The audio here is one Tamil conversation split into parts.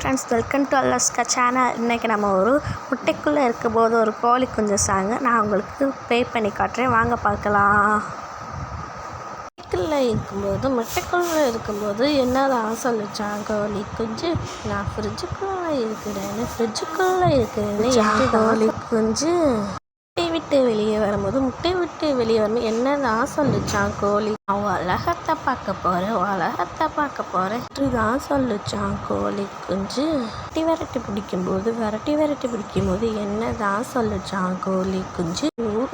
Friends welcome to Alaska channel இன்றைக்கி நம்ம ஒரு முட்டைக்குள்ளே இருக்கும்போது ஒரு கோழி குஞ்சு சாங்க. நான் உங்களுக்கு ப்ளே பண்ணி காட்டுறேன். வாங்க பார்க்கலாம். முட்டைக்குள்ளே இருக்கும்போது முட்டைக்குள்ளே இருக்கும்போது என்னதான் சொல்லிச்சான் கோழி குஞ்சு? நான் ஃப்ரிட்ஜுக்குள்ளே இருக்கிறேன்னு ஃப்ரிட்ஜுக்குள்ளே இருக்கிறேன்னு கோழி குஞ்சு. விட்டு வெளியே வரும்போது முட்டை விட்டு வெளியே வரும்போது என்னதான் சொல்லிச்சான் கோழி? நான் உலகத்தை பார்க்க போகிறேன் உலகத்தை பார்க்க போகிறேன் தான் சொல்லிச்சான் கோழி? குஞ்சு விரட்டி விரட்டி பிடிக்கும்போது விரட்டி விரட்டி பிடிக்கும்போது என்னதான் சொல்லிச்சான் கோழி? குஞ்சு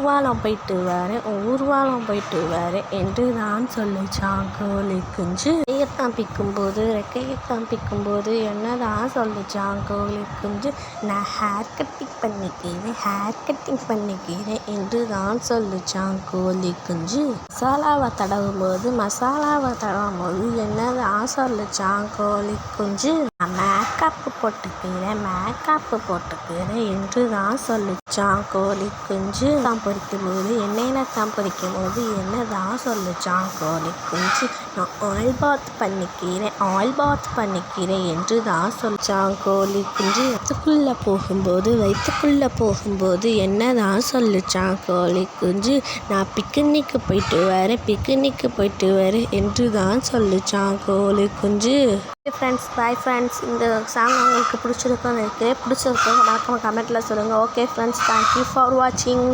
ஊர்வலம் போயிட்டு வரேன் ஊர்வலம் போயிட்டு வரேன் என்று தான் சொல்லிச்சான் கோழி குஞ்சு ரெக்கையை காமிக்கும்போது ரெக்கையை காமிக்கும்போது என்னதான் சொல்லிச்சான் கோழி குஞ்சு நான் ஹேர் கட்டிங் பண்ணிக்கிறேன் ஹேர் கட்டிங் பண்ணிக்கிறேன் என்று தான் சொல்லிச்சான் கோழி குஞ்சு மசாலாவை தடவும் போது மசாலாவை தடவும் போது என்னதான் சொல்லிச்சான் கோழி குஞ்சு நான் மேக்கப்பு போட்டுக்கிறேன் மேக்கப்பு போட்டுக்கிறேன் என்று தான் சொல்லிச்சான் கோழி குஞ்சு தான் பொரிக்கும் போது எண்ணெயில் தான் பொரிக்கும் போது என்ன தான் சொல்லிச்சான்? கோழி குஞ்சு நான் ஆயில் பாத் பண்ணிக்கிறேன் ஆயில் பாத் பண்ணிக்கிறேன் என்று தான் சொல்லிச்சான் கோழி குஞ்சு. வயிற்றுக்குள்ளே போகும்போது வயிற்றுக்குள்ளே போகும்போது என்ன தான் சொல்லிச்சான் கோழி குஞ்சு? நான் பிக்னிக்கு போயிட்டு வரேன் பிக்னிக்கு போயிட்டு வரேன் என்று தான் சொல்லிச்சான் கோழி குஞ்சு. ஃப்ரெண்ட்ஸ் பாய் ஃப்ரெண்ட்ஸ் இந்த சாங் உங்களுக்கு பிடிச்சிருக்குன்னு இருக்குது பிடிச்சிருக்கும் மறக்காம கமெண்ட்டில் சொல்லுங்கள் ஓகே ஃப்ரெண்ட்ஸ் தேங்க்யூ ஃபார் வாட்சிங்